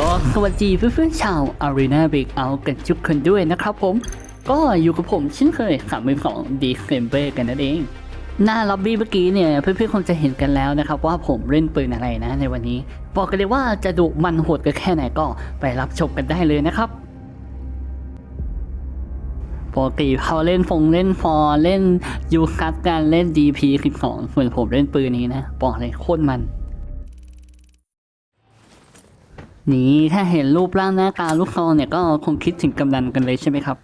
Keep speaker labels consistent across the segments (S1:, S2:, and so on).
S1: ก็สวัสดีเพื่อนๆชาว Arena Big Out กันทุกคนด้วยนะครับผม ก็อยู่กับผมเช่นเคยขับมือของ d e c e m b e r กันนั่นเอง หน้าล็อบบี้เมื่อกี้เนี่ย เพื่อนๆคงจะเห็นกันแล้วนะครับ ว่าผมเล่นปืนอะไรนะในวันนี้ บอกกันเลยว่าจะดุมันโหดกันแค่ไหนก็ไปรับชมกันได้เลยนะครับปกติเขาเล่นฟงเล่นฟอเล่นยูคัสการเล่น DP 12ส่วนผมเล่นปืนนี้นะบอกเลยโคตรมัน นี่ถ้าเห็นรูปร่างหน้าตาลูกซองเนี่ยก็คงคิดถึงกำนันกันเลยใช่ไหมครับ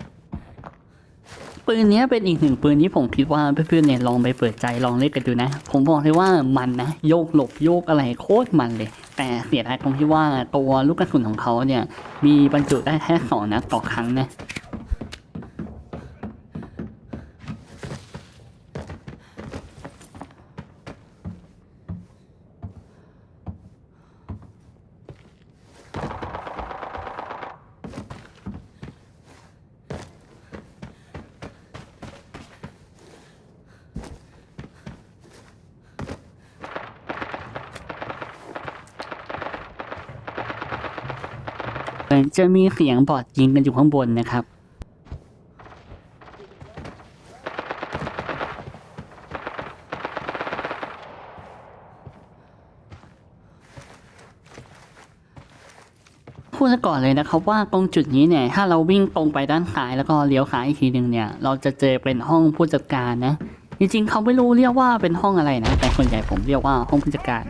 S1: ปืนนี้เป็นอีกหนึ่งปืนที่ผมคิดว่าเพื่อนๆเนี่ยลองไปเปิดใจลองเล่นกันดูนะ ผมบอกเลยว่ามันนะโยกหลบโยกอะไรโคตรมันเลย แต่เสียดายตรงที่ว่าตัวลูกกระสุนของเขาเนี่ยมีบรรจุได้แค่สองนัดต่อครั้งนะ อนจะมีเสียงบอดยิงกันอยู่ข้างบนนะครับพูดซะก่อนเลยนะครับว่าตรงจุดนี้เนี่ยถ้าเราวิ่งตรงไปด้านซ้ายแล้วก็เลี้ยวซ้ายอีกทีหนึ่งเนี่ย เราจะเจอเป็นห้องผู้จัดการนะ จริงๆเขาไม่รู้เรียกว่าเป็นห้องอะไรนะ แต่ส่วนใหญ่ผมเรียกว่าห้องผู้จัดการ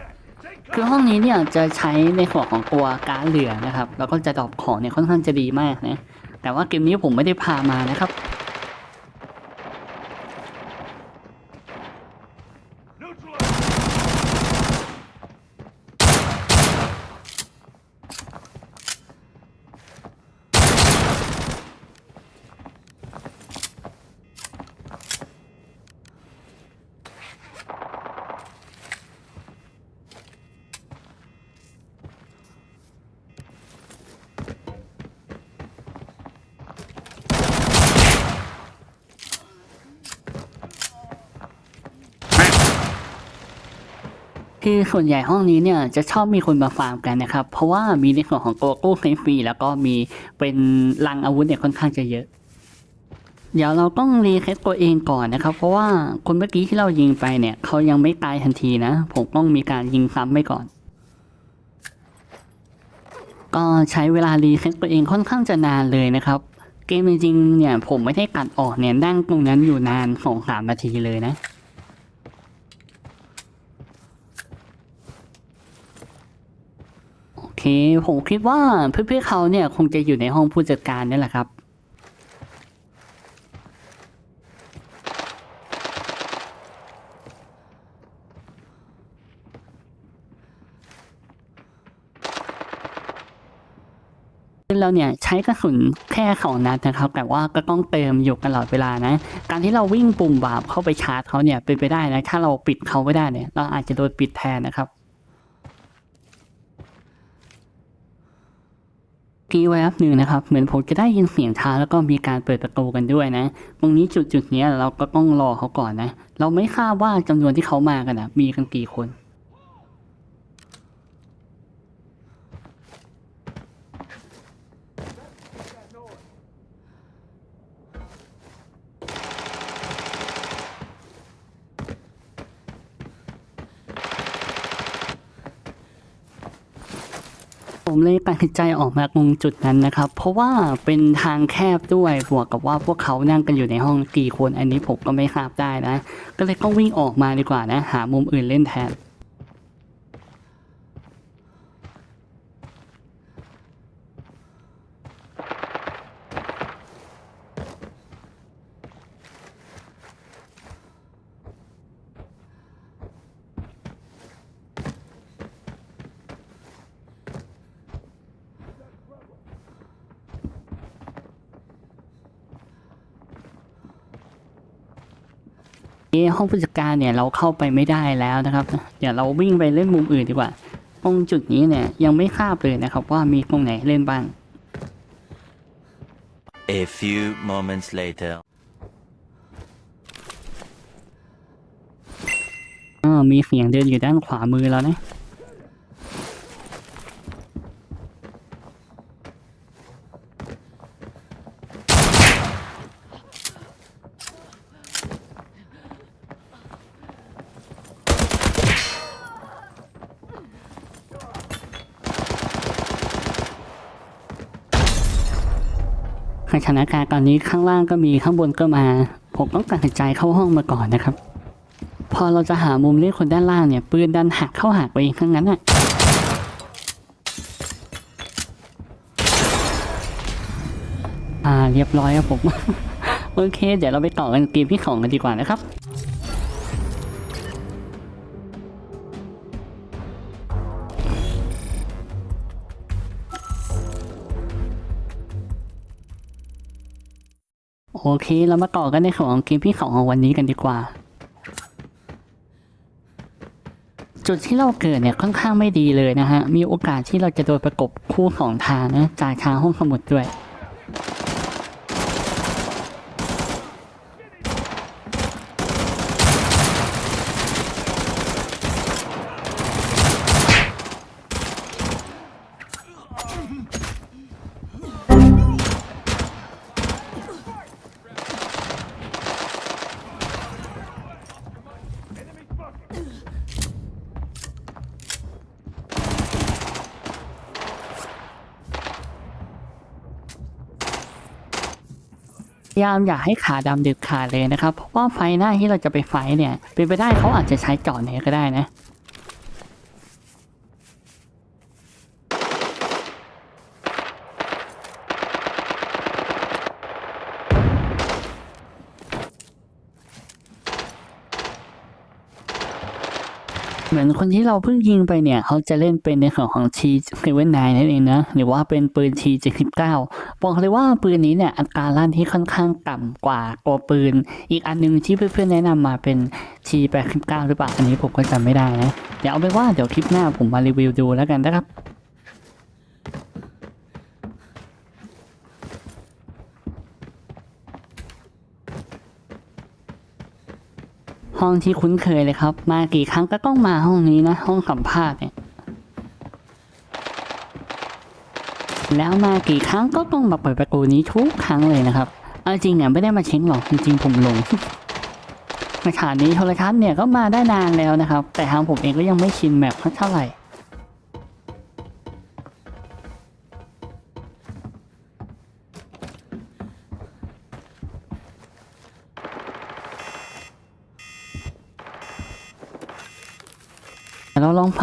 S1: คือห้องนี้เนี่ยจะใช้ในหัวของตัวการเหลือนะครับ แล้วก็จะดรอปของเนี่ยค่อนข้างจะดีมากนะ แต่ว่าเกมนี้ผมไม่ได้พามานะครับ คือส่วนใหญ่ห้องนี้เนี่ยจะชอบมีคนมาฟาร์มกันนะครับ เพราะว่ามีในส่วนของตัวกู้เซฟฟรีแล้วก็มีเป็นลังอาวุธเนี่ยค่อนข้างจะเยอะ เดี๋ยวเราต้องรีเซ็ตตัวเองก่อนนะครับ เพราะว่าคนเมื่อกี้ที่เรายิงไปเนี่ยเขายังไม่ตายทันทีนะ ผมต้องมีการยิงซ้ำไปก่อน ก็ใช้เวลารีเซ็ตตัวเองค่อนข้างจะนานเลยนะครับ เกมจริงๆเนี่ยผมไม่ได้ตัดออกเนี่ยนั่งตรงนั้นอยู่นานสองสามนาทีเลยนะ โอ เคผมคิดว่าเพื่อนๆเขาเนี่ยคงจะอยู่ในห้องผู้จัดการนี่แหละครับเราเนี่ยใช้กระสุนแค่สองนัดนะครับ แต่ว่าก็ต้องเติมอยู่ตลอดเวลานะ การที่เราวิ่งปุ่มบาปเข้าไปชาร์จเขาเนี่ยเป็นไปได้นะ ถ้าเราปิดเขาไม่ได้เนี่ย เราอาจจะโดนปิดแทนนะครับ ทีไว้รับหนึ่งนะครับ เหมือนผมจะได้ยินเสียงเท้าแล้วก็มีการเปิดประตูกันด้วยนะ ตรงนี้จุดจุดนี้เราก็ต้องรอเขาก่อนนะ เราไม่ทราบว่าจำนวนที่เขามากันนะมีกันกี่คน ผมเลยตัดสินใจออกมาตรงจุดนั้นนะครับ เพราะว่าเป็นทางแคบด้วยบวกกับว่าพวกเขานั่งกันอยู่ในห้องกี่คนอันนี้ผมก็ไม่ทราบได้นะ ก็เลยต้องวิ่งออกมาดีกว่านะ หามุมอื่นเล่นแทน เอะห้องผู้จัดการเนี่ยเราเข้าไปไม่ได้แล้วนะครับ เดี๋ยวเราวิ่งไปเล่นมุมอื่นดีกว่า ตรงจุดนี้เนี่ยยังไม่ทราบเลยนะครับว่ามีตรงไหนเล่นบ้าง
S2: A few moments later.
S1: อ่ามีเสียงเดินอยู่ด้านขวามือแล้วนะ ถานการณ์ตอนนี้ข้างล่างก็มีข้างบนก็มา ผมต้องตัดสินใจเข้าห้องมาก่อนนะครับ พอเราจะหามุมเล่นคนด้านล่างเนี่ยปืนดันหักเข้าหักไปเองทั้งนั้นอะอ่าเรียบร้อยครับผม โอเค เดี๋ยวเราไปต่อกันเกมที่ของกันดีกว่านะครับ โอเค เรามาต่อกันในของเกมที่สองของวันนี้กันดีกว่า จุดที่เราเกิดเนี่ยค่อนข้างไม่ดีเลยนะฮะ มีโอกาสที่เราจะโดนประกบคู่สองทางนะจากทางห้องสมุดด้วย พยายามอย่าให้ขาดำเด็ดขาดเลยนะครับ เพราะว่าไฟหน้าที่เราจะไปไฟเนี่ย เป็นไปได้เขาอาจจะใช้เจาะไหนก็ได้นะ เหมือน คนที่เราเพิ่งยิงไปเนี่ย เขาจะเล่นเป็นในส่วนของ T 7 9นั่นเองนะหรือว่าเป็นปืน T 7 9บอกเลยว่าปืนนี้เนี่ยอัตราลั่นที่ค่อนข้างต่ำกว่าตัวปืน อีกอันหนึงที่เพื่อนๆแนะนำมาเป็น T 8 9หรือเปล่าอันนี้ผมก็จำไม่ได้นะเดี๋ยวเอาไปนว่าเดี๋ยวคลิปหน้าผมมารีวิวดูแล้วกันนะครับ ห้องที่คุ้นเคยเลยครับ มากี่ครั้งก็ต้องมาห้องนี้นะ ห้องสัมภาษณ์เนี่ยแล้วมากี่ครั้งก็ต้องมาเปิดประตูนี้ทุกครั้งเลยนะครับเอาจริงเนี่ยไม่ได้มาเช็คหรอกจริงๆผมลงสถานีโทรทัศน์เนี่ยก็มาได้นานแล้วนะครับ แต่ทางผมเองก็ยังไม่ชินแมปเท่าไหร่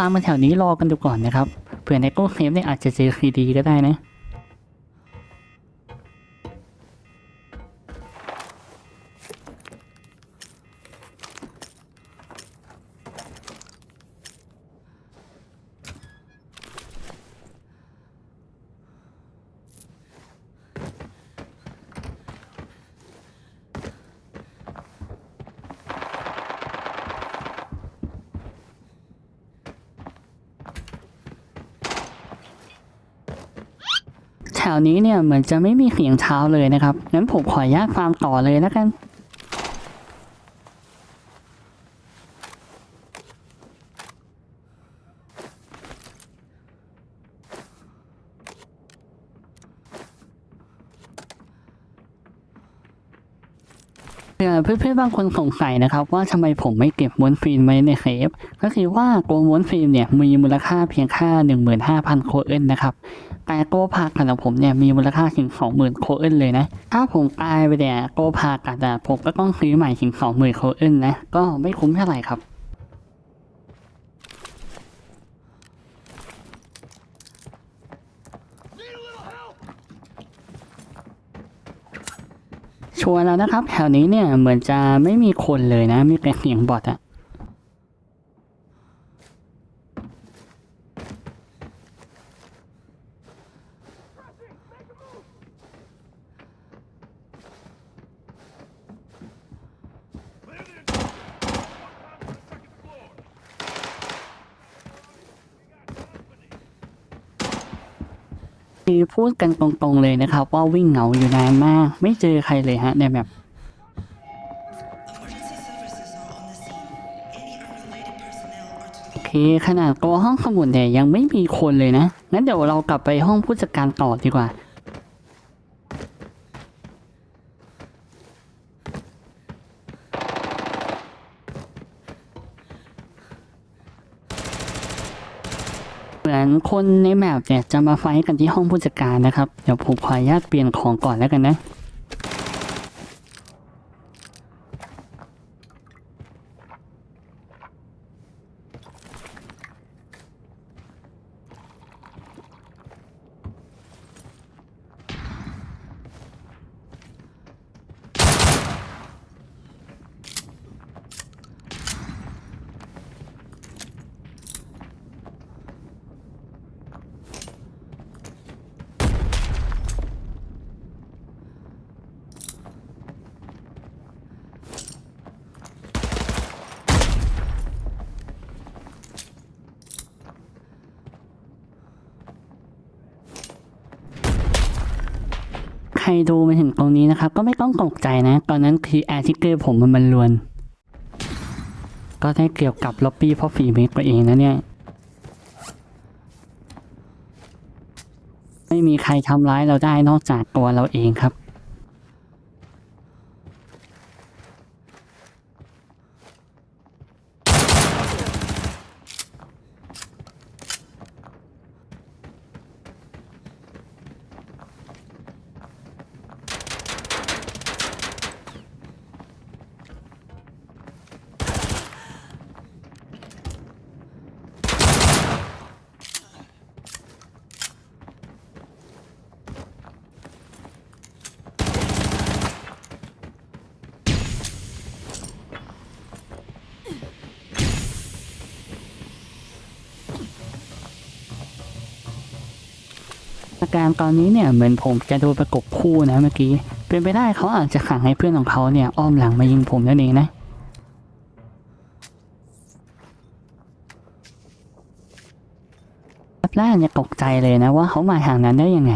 S1: ฟาร์มมาแถวนี้รอกันดูก่อนนะครับเผื่อในโก้เคมเนี่ยอาจจะเจอคีดีก็ได้นะ วนี้เนี่ยเหมือนจะไม่มีเสียงเท้าเลยนะครับ งั้นผมขออนุญาตฟาร์มต่อเลยแล้วกันเพื่อเพื่อนๆบางคนสงสัยนะครับ ว่าทำไมผมไม่เก็บม้วนฟิล์มไว้ในเซฟก็คือว่าตัวม้วนฟิล์มเนี่ยมีมูลค่าเพียงแค่15,000 โคเอ็นนะครับ แต่โกพากันของผมเนี่ยมีมูลค่าถึง20,000โคเอ็นเลยนะ ถ้าผมตายไปเนี่ยโกพากันอะผมก็ต้องซื้อใหม่ถึง20,000โคเอ็นนะ ก็ไม่คุ้มเท่าไหร่ครับชัวร์แล้วนะครับ แถวนี้เนี่ยเหมือนจะไม่มีคนเลยนะ มีแต่เสียงบอทอะ คือพูดกันตรงๆเลยนะครับ ว่าวิ่งเหงาอยู่นานมาก ไม่เจอใครเลยฮะในแบบโอเคขนาดตัวห้องสมุดเนี่ยยังไม่มีคนเลยนะงั้นเดี๋ยวเรากลับไปห้องผู้จัดการต่อดีกว่า มือนคนในแมปเนี่ยจะมาไฟท์กันที่ห้องผู้จัดการนะครับ เดี๋ยวผมขออนุญาตเปลี่ยนของก่อนแล้วกันนะ รดูมาถึงตรงนี้นะครับ ก็ไม่ต้องตกใจนะ ตอนนั้นคือแอร์ทิเกอร์ผมมันมันลวน ก็ได้เกี่ยวกับล็อบบี้เพราะฝีมือตัวเองนะเนี่ย ไม่มีใครทำร้ายเราได้นอกจากตัวเราเองครับ อาการตอนนี้เนี่ยเหมือนผมจะโดนประกบคู่นะเมื่อกี้ เป็นไปได้เขาอาจจะขังให้เพื่อนของเขาเนี่ยอ้อมหลังมายิงผมนั่นเองนะแรกเนี่ยตกใจเลยนะว่าเขามาทางนั้นได้ยังไง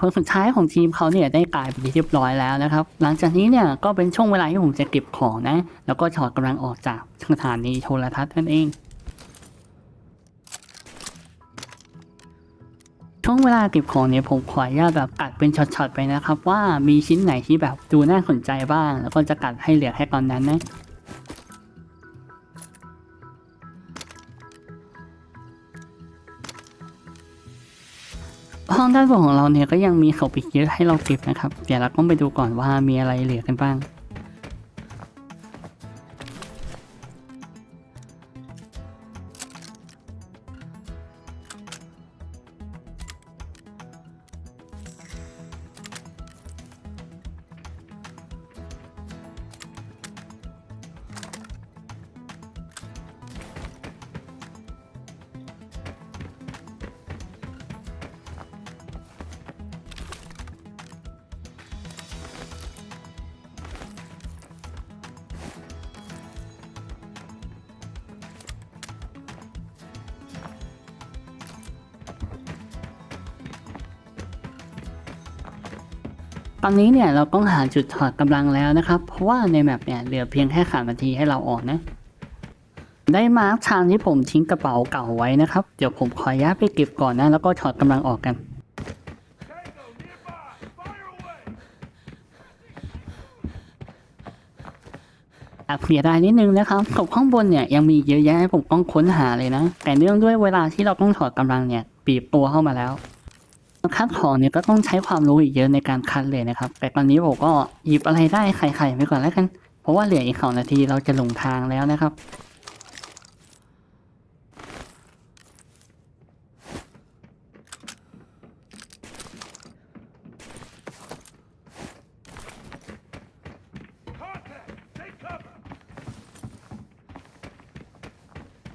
S1: คนสุดท้ายของทีมเขาเนี่ยได้กลายเป็นที่เรียบร้อยแล้วนะครับ หลังจากนี้เนี่ยก็เป็นช่วงเวลาที่ผมจะเก็บของนะ แล้วก็ถอดกำลังออกจากสถานีโทรทัศน์นั่นเองช่วงเวลาเก็บของเนี่ยผมขออนุญาตแบบกัดเป็นช็อตๆไปนะครับ ว่ามีชิ้นไหนที่แบบดูน่าสนใจบ้าง แล้วก็จะกัดให้เหลือแค่ตอนนั้นนะ ห้องด้านบนของเราเนี่ยก็ยังมีเขาปิกเยอะให้เราเก็บนะครับ เดี๋ยวเราต้องไปดูก่อนว่ามีอะไรเหลือกันบ้าง ตอนนี้เนี่ยเราต้องหาจุดถอดกำลังแล้วนะครับ เพราะว่าในแมปเนี่ยเหลือเพียงแค่ขานาทีให้เราออกนะ ได้มาร์คทางที่ผมทิ้งกระเป๋าเก่าไว้นะครับ เดี๋ยวผมขออนุญาตไปเก็บก่อนนะ แล้วก็ถอดกำลังออกกันอบเสียดายนิดนึงนะครับกับข้างบนเนี่ยยังมีเยอะแยะให้ผมต้องค้นหาเลยนะ แต่เนื่องด้วยเวลาที่เราต้องถอดกำลังเนี่ยปีบตัวเข้ามาแล้ว คัดของเนี่ยก็ต้องใช้ความรู้อีกเยอะในการคัดเลยนะครับ แต่ตอนนี้ผมก็หยิบอะไรได้ไข่ๆไปก่อนแล้วกัน เพราะว่าเหลืออีกสองนาทีเราจะหลงทางแล้วนะครับ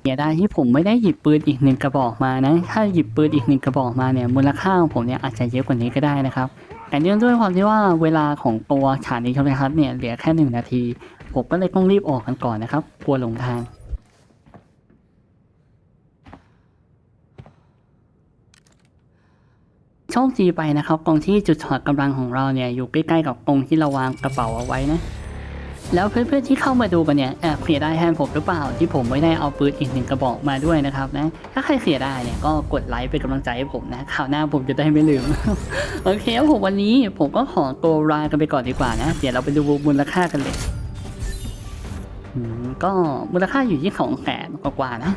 S1: สียดายที่ผมไม่ได้หยิบปืนอีกหนึ่งกระบอกมานะ ถ้าหยิบปืนอีกหนึ่งกระบอกมาเนี่ยมูลค่าของผมเนี่ยอาจจะเยอะกว่านี้ก็ได้นะครับ แต่เนื่องด้วยความที่ว่าเวลาของตัวสถานีโทรทัศน์เนี่ยเหลือแค่หนึ่งนาที ผมก็เลยต้องรีบออกกันก่อนนะครับ กลัวหลงทางโชคดีไปนะครับตรงที่จุดถอดกำลังของเราเนี่ยอยู่ใกล้ๆกับตรงที่เราวางกระเป๋าเอาไว้นะ แล้วเพื่อนๆที่เข้ามาดูกันเนี่ยแอบเสียดายแทนผมหรือเปล่าที่ผมไม่ได้เอาปืนอีกหนึ่งกระบอกมาด้วยนะครับนะถ้าใครเสียดายเนี่ยก็กดไลค์เป็นกำลังใจให้ผมนะข่าวหน้าผมจะได้ไม่ลืม โอเคครับผมวันนี้ผมก็ขอตัวลากันไปก่อนดีกว่านะ เดี๋ยวเราไปดูมูลค่ากันเลยก็มูลค่าอยู่ที่สองแสนกว่าๆนะ